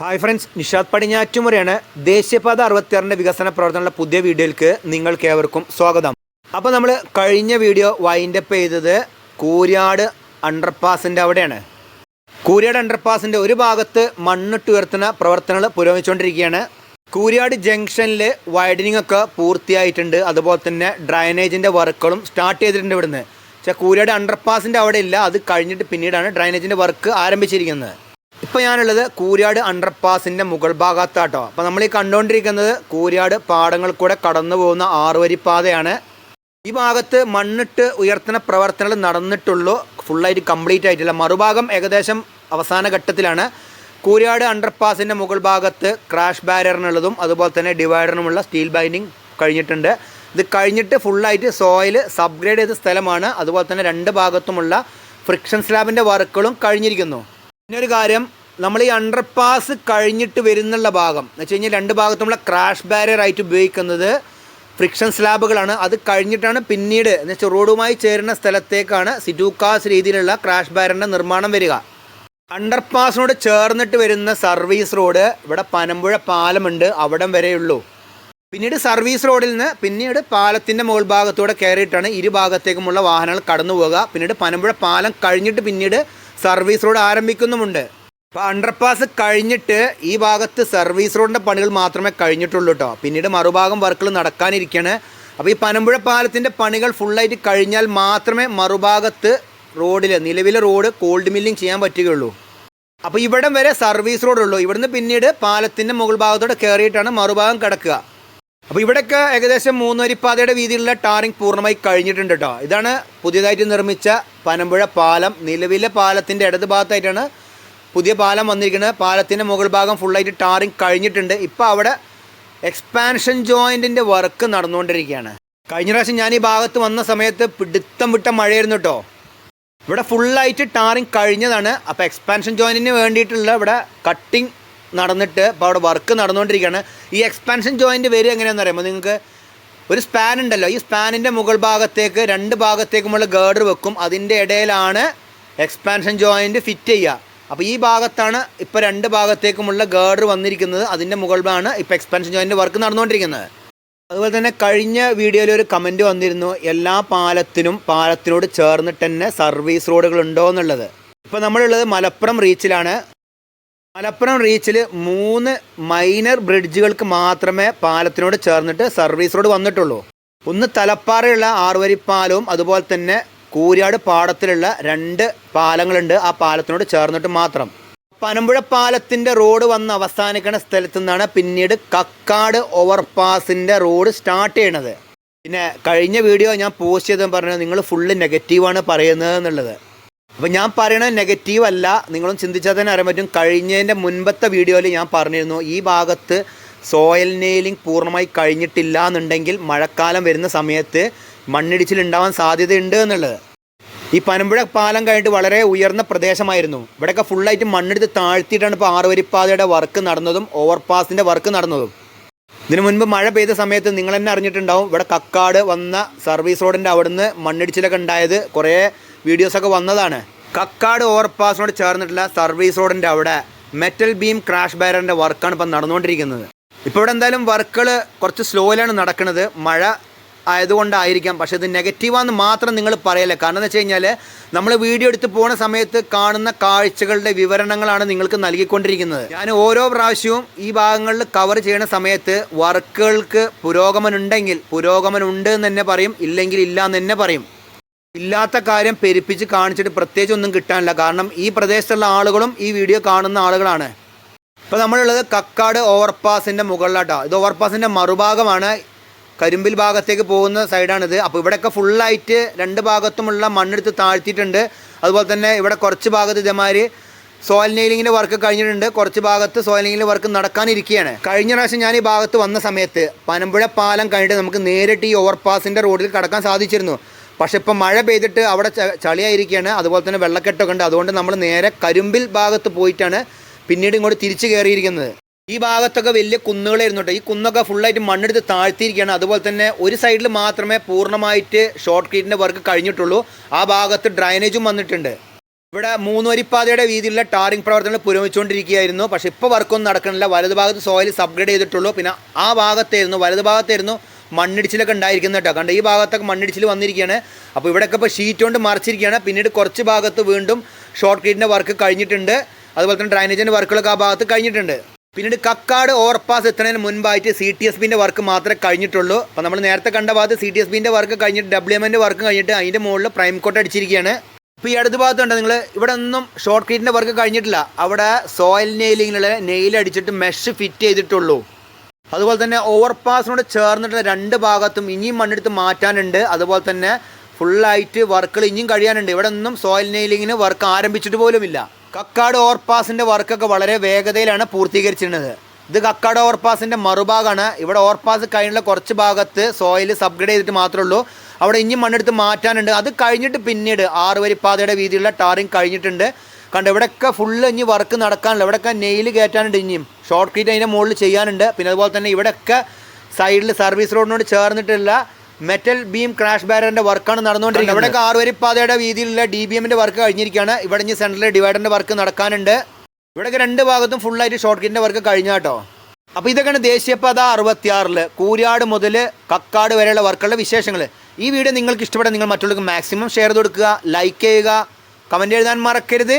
Hi friends Nishad പടിഞ്ഞാറ്റുമുറയാണ് ദേശീയപാത അറുപത്തിയാറിന്റെ വികസന പ്രവർത്തനങ്ങളുടെ പുതിയ വീഡിയോയിലേക്ക് നിങ്ങൾക്ക് ഏവർക്കും സ്വാഗതം. അപ്പോൾ നമ്മൾ കഴിഞ്ഞ വീഡിയോ വൈൻഡപ്പ് ചെയ്തത് കൂര്യാട് അണ്ടർപാസിന്റെ അവിടെയാണ്. കൂര്യാട് അണ്ടർപാസിന്റെ ഒരു ഭാഗത്ത് മണ്ണിട്ട് ഉയർത്തുന്ന പ്രവർത്തനങ്ങൾ പുരോഗമിച്ചുകൊണ്ടിരിക്കുകയാണ്. കൂര്യാട് ജംഗ്ഷനിൽ വൈഡനിങ് ഒക്കെ പൂർത്തിയായിട്ടുണ്ട്. അതുപോലെ തന്നെ ഡ്രൈനേജിന്റെ വർക്കുകളും സ്റ്റാർട്ട് ചെയ്തിട്ടുണ്ട് ഇവിടുന്ന്. പക്ഷേ കൂര്യാട് അണ്ടർപാസിന്റെ അവിടെ ഇല്ല. അത് കഴിഞ്ഞിട്ട് പിന്നീടാണ് ഡ്രൈനേജിന്റെ വർക്ക് ആരംഭിച്ചിരിക്കുന്നത്. ഇപ്പോൾ ഞാനുള്ളത് കൂര്യാട് അണ്ടർപാസിന്റെ മുകൾ ഭാഗത്താട്ടോ. അപ്പോൾ നമ്മൾ ഈ കണ്ടുകൊണ്ടിരിക്കുന്നത് കൂര്യാട് പാടങ്ങൾ കൂടെ കടന്നു പോകുന്ന ആറുവരി പാതയാണ് ഈ ഭാഗത്ത് മണ്ണിട്ട് ഉയർത്തുന്ന പ്രവർത്തനങ്ങൾ നടന്നിട്ടുള്ളൂ. ഫുള്ളായിട്ട് കംപ്ലീറ്റ് ആയിട്ടില്ല. മറുഭാഗം ഏകദേശം അവസാന ഘട്ടത്തിലാണ്. കൂര്യാട് അണ്ടർപാസിന്റെ മുകൾ ഭാഗത്ത് ക്രാഷ് ബാരിയറിനുള്ളതും അതുപോലെ തന്നെ ഡിവൈഡറിനുമുള്ള സ്റ്റീൽ ബൈൻഡിങ് കഴിഞ്ഞിട്ടുണ്ട്. ഇത് കഴിഞ്ഞിട്ട് ഫുള്ളായിട്ട് സോയിൽ സബ്ഗ്രേഡ് ചെയ്ത സ്ഥലമാണ്. അതുപോലെ തന്നെ രണ്ട് ഭാഗത്തുമുള്ള ഫ്രിക്ഷൻ സ്ലാബിന്റെ വർക്കുകളും കഴിഞ്ഞിരിക്കുന്നു. പിന്നെ ഒരു കാര്യം നമ്മൾ ഈ അണ്ടർപാസ് കഴിഞ്ഞിട്ട് വരുന്നുള്ള ഭാഗം എന്ന് വെച്ച് കഴിഞ്ഞാൽ രണ്ട് ഭാഗത്തുമുള്ള ക്രാഷ് ബാരിയർ ആയിട്ട് ഉപയോഗിക്കുന്നത് ഫ്രിക്ഷൻ സ്ലാബുകളാണ് അത് കഴിഞ്ഞിട്ടാണ് പിന്നീട് എന്ന് വെച്ചാൽ റോഡുമായി ചേരുന്ന സ്ഥലത്തേക്കാണ് സിറ്റൂക്കാസ് രീതിയിലുള്ള ക്രാഷ് ബാരിയറിന്റെ നിർമ്മാണം വരിക. അണ്ടർപാസിനോട് ചേർന്നിട്ട് വരുന്ന സർവീസ് റോഡ് ഇവിടെ പനമ്പുഴ പാലമുണ്ട് അവിടം വരെയുള്ളൂ. പിന്നീട് സർവീസ് റോഡിൽ നിന്ന് പിന്നീട് പാലത്തിന്റെ മുകൾ ഭാഗത്തൂടെ കയറിയിട്ടാണ് ഇരുഭാഗത്തേക്കുമുള്ള വാഹനങ്ങൾ കടന്നു പോവുക പിന്നീട് പനമ്പുഴ പാലം കഴിഞ്ഞിട്ട് പിന്നീട് സർവീസ് റോഡ് ആരംഭിക്കുന്നുമുണ്ട്. അപ്പോൾ അണ്ടർപാസ് കഴിഞ്ഞിട്ട് ഈ ഭാഗത്ത് സർവീസ് റോഡിന്റെ പണികൾ മാത്രമേ കഴിഞ്ഞിട്ടുള്ളൂ കേട്ടോ പിന്നീട് മറുഭാഗം വർക്കുകൾ നടക്കാനിരിക്കുകയാണ് അപ്പോൾ ഈ പനമ്പുഴ പാലത്തിന്റെ പണികൾ ഫുള്ളായിട്ട് കഴിഞ്ഞാൽ മാത്രമേ മറുഭാഗത്ത് റോഡിൽ നിലവിലെ റോഡ് കോൾഡ് മില്ലിങ് ചെയ്യാൻ പറ്റുകയുള്ളൂ. അപ്പോൾ ഇവിടം വരെ സർവീസ് റോഡുള്ളൂ ഇവിടുന്ന് പിന്നീട് പാലത്തിന്റെ മുകൾ ഭാഗത്തോടെ കയറിയിട്ടാണ് മറുഭാഗം കിടക്കുക. അപ്പോൾ ഇവിടെയൊക്കെ ഏകദേശം മൂന്നുവരിപ്പാതയുടെ വീതിയിലുള്ള ടാറിംഗ് പൂർണമായി കഴിഞ്ഞിട്ടുണ്ട് കേട്ടോ. ഇതാണ് പുതിയതായിട്ട് നിർമ്മിച്ച പനമ്പുഴ പാലം. നിലവിലെ പാലത്തിന്റെ ഇടത് ഭാഗത്തായിട്ടാണ് പുതിയ പാലം വന്നിരിക്കുന്നത്. പാലത്തിന്റെ മുകൾ ഭാഗം ഫുള്ളായിട്ട് ടാറിംഗ് കഴിഞ്ഞിട്ടുണ്ട്. ഇപ്പോൾ അവിടെ എക്സ്പാൻഷൻ ജോയിന്റിന്റെ വർക്ക് നടന്നുകൊണ്ടിരിക്കുകയാണ്. കഴിഞ്ഞ പ്രാവശ്യം ഞാൻ ഈ ഭാഗത്ത് വന്ന സമയത്ത് പിടുത്തം വിട്ട മഴയായിരുന്നു കേട്ടോ. ഇവിടെ ഫുള്ളായിട്ട് ടാറിങ് കഴിഞ്ഞതാണ്. അപ്പോൾ എക്സ്പാൻഷൻ ജോയിന്റിന് വേണ്ടിയിട്ടുള്ള ഇവിടെ കട്ടിങ് നടന്നിട്ട് ഇപ്പോൾ അവിടെ വർക്ക് നടന്നുകൊണ്ടിരിക്കുകയാണ്. ഈ എക്സ്പാൻഷൻ ജോയിന്റ് വരിക എങ്ങനെയാണെന്ന് അറിയുമ്പോൾ നിങ്ങൾക്ക് ഒരു സ്പാൻ ഉണ്ടല്ലോ. ഈ സ്പാനിന്റെ മുകൾ ഭാഗത്തേക്ക് രണ്ട് ഭാഗത്തേക്കുമുള്ള ഗേർഡർ വെക്കും. അതിന്റെ ഇടയിലാണ് എക്സ്പാൻഷൻ ജോയിന്റ് ഫിറ്റ് ചെയ്യുക. അപ്പോൾ ഈ ഭാഗത്താണ് ഇപ്പോൾ രണ്ട് ഭാഗത്തേക്കുമുള്ള ഗേർഡർ വന്നിരിക്കുന്നത്. അതിന്റെ മുകളിലാണ് ഇപ്പോൾ എക്സ്പാൻഷൻ ജോയിന്റെ വർക്ക് നടന്നുകൊണ്ടിരിക്കുന്നത്. അതുപോലെ തന്നെ കഴിഞ്ഞ വീഡിയോയിൽ ഒരു കമന്റ് വന്നിരുന്നു. എല്ലാ പാലത്തിനും പാലത്തിനോട് ചേർന്നിട്ട് തന്നെ സർവീസ് റോഡുകൾ ഉണ്ടോ എന്നുള്ളത്. ഇപ്പോൾ നമ്മളുള്ളത് മലപ്പുറം റീച്ചിലാണ് മലപ്പുറം റീച്ചിൽ മൂന്ന് മൈനർ ബ്രിഡ്ജുകൾക്ക് മാത്രമേ പാലത്തിനോട് ചേർന്നിട്ട് സർവീസ് റോഡ് വന്നിട്ടുള്ളൂ. ഒന്ന് തലപ്പാറയുള്ള ആറുവരിപ്പാലവും അതുപോലെ തന്നെ കൂര്യാട് പാടത്തിലുള്ള രണ്ട് പാലങ്ങളുണ്ട് ആ പാലത്തിനോട് ചേർന്നിട്ട് മാത്രം. പനമ്പുഴ പാലത്തിന്റെ റോഡ് വന്ന് അവസാനിക്കുന്ന സ്ഥലത്തു നിന്നാണ് പിന്നീട് കക്കാട് ഓവർപാസിന്റെ റോഡ് സ്റ്റാർട്ട് ചെയ്യണത്. പിന്നെ കഴിഞ്ഞ വീഡിയോ ഞാൻ പോസ്റ്റ് ചെയ്തെന്ന് പറഞ്ഞത് നിങ്ങൾ ഫുള്ള് നെഗറ്റീവാണ് പറയുന്നത് എന്നുള്ളത്. അപ്പോൾ ഞാൻ പറയണത് നെഗറ്റീവ് അല്ല. നിങ്ങളും ചിന്തിച്ചാൽ തന്നെ അറിയാൻ പറ്റും. കഴിഞ്ഞതിന്റെ മുൻപത്തെ വീഡിയോയിൽ ഞാൻ പറഞ്ഞിരുന്നു ഈ ഭാഗത്ത് സോയിൽ നെയിലിംഗ് പൂർണമായി കഴിഞ്ഞിട്ടില്ല എന്നുണ്ടെങ്കിൽ മഴക്കാലം വരുന്ന സമയത്ത് മണ്ണിടിച്ചിൽ ഉണ്ടാവാൻ സാധ്യതയുണ്ട് എന്നുള്ളത്. ഈ പനമ്പുഴ പാലം കഴിഞ്ഞിട്ട് വളരെ ഉയർന്ന പ്രദേശമായിരുന്നു. ഇവിടെയൊക്കെ ഫുള്ളായിട്ട് മണ്ണെടുത്ത് താഴ്ത്തിയിട്ടാണ് ഇപ്പോൾ ആറുവരിപ്പാതയുടെ വർക്ക് നടന്നതും ഓവർപാസിന്റെ വർക്ക് നടന്നതും. ഇതിനു മുൻപ് മഴ പെയ്ത സമയത്ത് നിങ്ങൾ തന്നെ അറിഞ്ഞിട്ടുണ്ടാവും ഇവിടെ കക്കാട് വന്ന സർവീസ് റോഡിന്റെ അവിടുന്ന് മണ്ണിടിച്ചിലൊക്കെ ഉണ്ടായത് കുറേ വീഡിയോസൊക്കെ വന്നതാണ്. കക്കാട് ഓവർപാസിനോട് ചേർന്നിട്ടുള്ള സർവീസ് റോഡിന്റെ അവിടെ മെറ്റൽ ബീം ക്രാഷ് ബാരറിന്റെ വർക്കാണ് ഇപ്പം നടന്നുകൊണ്ടിരിക്കുന്നത്. ഇപ്പോൾ ഇവിടെ എന്തായാലും വർക്കുകൾ കുറച്ച് സ്ലോയിലാണ് നടക്കുന്നത്. മഴ ആയതുകൊണ്ടായിരിക്കാം. പക്ഷേ ഇത് നെഗറ്റീവാന്ന് മാത്രം നിങ്ങൾ പറയല്ല. കാരണം എന്ന് വെച്ച് കഴിഞ്ഞാൽ നമ്മൾ വീഡിയോ എടുത്ത് പോകുന്ന സമയത്ത് കാണുന്ന കാഴ്ചകളുടെ വിവരണങ്ങളാണ് നിങ്ങൾക്ക് നൽകിക്കൊണ്ടിരിക്കുന്നത്. ഞാൻ ഓരോ പ്രാവശ്യവും ഈ ഭാഗങ്ങളിൽ കവർ ചെയ്യുന്ന സമയത്ത് വർക്കുകൾക്ക് പുരോഗമനുണ്ടെങ്കിൽ പുരോഗമനുണ്ട് എന്ന് തന്നെ പറയും. ഇല്ലെങ്കിൽ ഇല്ല എന്ന് തന്നെ പറയും. ഇല്ലാത്ത കാര്യം പെരുപ്പിച്ച് കാണിച്ചിട്ട് പ്രത്യേകിച്ച് ഒന്നും കിട്ടാനില്ല. കാരണം ഈ പ്രദേശത്തുള്ള ആളുകളും ഈ വീഡിയോ കാണുന്ന ആളുകളാണ്. ഇപ്പോൾ നമ്മളുള്ളത് കക്കാട് ഓവർപാസിന്റെ മുകളിലാട്ടോ. ഇത് ഓവർപാസിന്റെ മറുഭാഗമാണ്. കരിമ്പിൽ ഭാഗത്തേക്ക് പോകുന്ന സൈഡാണിത്. അപ്പോൾ ഇവിടെയൊക്കെ ഫുള്ളായിട്ട് രണ്ട് ഭാഗത്തുമുള്ള മണ്ണെടുത്ത് താഴ്ത്തിയിട്ടുണ്ട്. അതുപോലെ തന്നെ ഇവിടെ കുറച്ച് ഭാഗത്ത് ഇതേമാതിരി സോയിൽ നെയിലിങ്ങിന്റെ വർക്ക് കഴിഞ്ഞിട്ടുണ്ട്. കുറച്ച് ഭാഗത്ത് സോയിൽ നെയിലിങ്ങിന്റെ വർക്ക് നടക്കാനിരിക്കുകയാണ്. കഴിഞ്ഞ പ്രാവശ്യം ഞാൻ ഈ ഭാഗത്ത് വന്ന സമയത്ത് പനമ്പുഴ പാലം കഴിഞ്ഞിട്ട് നമുക്ക് നേരിട്ട് ഈ ഓവർപാസിന്റെ റോഡിൽ കടക്കാൻ സാധിച്ചിരുന്നു. പക്ഷെ ഇപ്പം മഴ പെയ്തിട്ട് അവിടെ ചളിയായിരിക്കുകയാണ്. അതുപോലെ തന്നെ വെള്ളക്കെട്ടൊക്കെ ഉണ്ട്. അതുകൊണ്ട് നമ്മൾ നേരെ കരിമ്പിൽ ഭാഗത്ത് പോയിട്ടാണ് പിന്നീട് ഇങ്ങോട്ട് തിരിച്ചു കയറിയിരിക്കുന്നത്. ഈ ഭാഗത്തൊക്കെ വലിയ കുന്നുകളായിരുന്നു കേട്ടോ ഈ കുന്നൊക്കെ ഫുള്ളായിട്ട് മണ്ണെടുത്ത് താഴ്ത്തിയിരിക്കുകയാണ്. അതുപോലെ തന്നെ ഒരു സൈഡിൽ മാത്രമേ പൂർണമായിട്ട് ഷോർട്ട് ക്രീറ്റിന്റെ വർക്ക് കഴിഞ്ഞിട്ടുള്ളൂ. ആ ഭാഗത്ത് ഡ്രൈനേജും വന്നിട്ടുണ്ട്. ഇവിടെ മൂന്ന് വരിപ്പാതയുടെ വീതിയിലുള്ള ടാറിംഗ് പ്രവർത്തനങ്ങൾ പുരോഗമിച്ചുകൊണ്ടിരിക്കുകയായിരുന്നു. പക്ഷേ ഇപ്പോൾ വർക്കൊന്നും നടക്കണില്ല വലതു ഭാഗത്ത് സോയിൽ സബ്ഗ്രേഡ് ചെയ്തിട്ടുള്ളൂ. പിന്നെ ആ ഭാഗത്തായിരുന്നു വലതു ഭാഗത്തായിരുന്നു മണ്ണിടിച്ചിലൊക്കെ ഉണ്ടായിരിക്കുന്നത് കേട്ടോ. കണ്ട് ഈ ഭാഗത്തൊക്കെ മണ്ണിടിച്ചിൽ വന്നിരിക്കുകയാണ്. അപ്പോൾ ഇവിടെയൊക്കെ ഇപ്പോൾ ഷീറ്റ് കൊണ്ട് മറിച്ചിരിക്കുകയാണ്. പിന്നീട് കുറച്ച് ഭാഗത്ത് വീണ്ടും ഷോർട്ട് ക്രീറ്റിന്റെ വർക്ക് കഴിഞ്ഞിട്ടുണ്ട്. അതുപോലെ തന്നെ ഡ്രൈനേജിന്റെ വർക്കുകളൊക്കെ ആ ഭാഗത്ത് കഴിഞ്ഞിട്ടുണ്ട്. പിന്നീട് കക്കാട് ഓവർപാസ് എത്തുന്നതിന് മുൻപായിട്ട് സി ടി എസ് ബിന്റെ വർക്ക് മാത്രമേ കഴിഞ്ഞിട്ടുള്ളൂ. അപ്പോൾ നമ്മൾ നേരത്തെ കണ്ട ഭാഗത്ത് സി ടി എസ് ബിന്റെ വർക്ക് കഴിഞ്ഞിട്ട് ഡബ്ല്യു എമ്മിന്റെ വർക്ക് കഴിഞ്ഞിട്ട് അതിന്റെ മുകളിൽ പ്രൈം കോട്ട് അടിച്ചിരിക്കുകയാണ്. ഇപ്പോൾ ഈ അടുത്ത ഭാഗത്തുണ്ട് നിങ്ങൾ ഇവിടെ ഒന്നും ഷോർട്ട് ക്രീറ്റിന്റെ വർക്ക് കഴിഞ്ഞിട്ടില്ല. അവിടെ സോയിൽ നെയിലിങ്ങിലുള്ള നെയിൽ അടിച്ചിട്ട് മെഷ് ഫിറ്റ് ചെയ്തിട്ടുള്ളൂ. അതുപോലെ തന്നെ ഓവർപാസിനോട് ചേർന്നിട്ടുള്ള രണ്ട് ഭാഗത്തും ഇനിയും മണ്ണെടുത്ത് മാറ്റാനുണ്ട്. അതുപോലെ തന്നെ ഫുള്ളായിട്ട് വർക്കുകൾ ഇനിയും കഴിയാനുണ്ട്. ഇവിടെ ഒന്നും സോയിൽ നെയിലിങ്ങിന് വർക്ക് ആരംഭിച്ചിട്ട് പോലുമില്ല. കക്കാട് ഓവർപാസിന്റെ വർക്കൊക്കെ വളരെ വേഗതയിലാണ് പൂർത്തീകരിച്ചിരുന്നത്. ഇത് കക്കാട് ഓവർപാസിന്റെ മറുഭാഗമാണ്. ഇവിടെ ഓവർപാസ് കഴിഞ്ഞുള്ള കുറച്ച് ഭാഗത്ത് സോയിൽ സബ്ഗ്രേഡ് ചെയ്തിട്ട് മാത്രമേ ഉള്ളൂ. അവിടെ ഇനിയും മണ്ണെടുത്ത് മാറ്റാനുണ്ട്. അത് കഴിഞ്ഞിട്ട് പിന്നീട് ആറ് വരിപ്പാതയുടെ വീതിയുള്ള ടാറിങ് കഴിഞ്ഞിട്ടുണ്ട്. കണ്ട് ഇവിടെയൊക്കെ ഫുള്ള് ഇനി വർക്ക് നടക്കാനുണ്ട്. ഇവിടെയൊക്കെ നെയിൽ കയറ്റാനുണ്ട് ഇനിയും. ഷോർട്ട് ക്രീറ്റ് അതിന്റെ മുകളിൽ ചെയ്യാനുണ്ട്. പിന്നെ അതുപോലെ തന്നെ ഇവിടെയൊക്കെ സൈഡിൽ സർവീസ് റോഡിനോട് ചേർന്നിട്ടുള്ള മെറ്റൽ ബീം ക്രാഷ് ബാരറിന്റെ വർക്കാണ് നടന്നുകൊണ്ടിരിക്കുന്നത്. ഇവിടെയൊക്കെ ആറുവരി വരിപ്പാതയുടെ വീതിയിലുള്ള ഡി ബി എമ്മിന്റെ വർക്ക് കഴിഞ്ഞിരിക്കുകയാണ്. ഇവിടെ ഇനി സെൻട്രൽ ഡിവൈഡറിന്റെ വർക്ക് നടക്കാനുണ്ട്. ഇവിടെയൊക്കെ രണ്ട് ഭാഗത്തും ഫുള്ളായിട്ട് ഷോർട്ട് ക്രീറ്റിന്റെ വർക്ക് കഴിഞ്ഞ കേട്ടോ. അപ്പോൾ ഇതൊക്കെയാണ് ദേശീയപാത അറുപത്തിയാറിൽ കൂരിയാട് മുതൽ കക്കാട് വരെയുള്ള വർക്കുകളുടെ വിശേഷങ്ങൾ ഈ വീഡിയോ നിങ്ങൾക്ക് ഇഷ്ടപ്പെട്ടാൽ നിങ്ങൾ മറ്റുള്ളവർക്ക് മാക്സിമം ഷെയർ ചെയ്ത് കൊടുക്കുക ലൈക്ക് ചെയ്യുക കമന്റ് എഴുതാൻ മറക്കരുത്.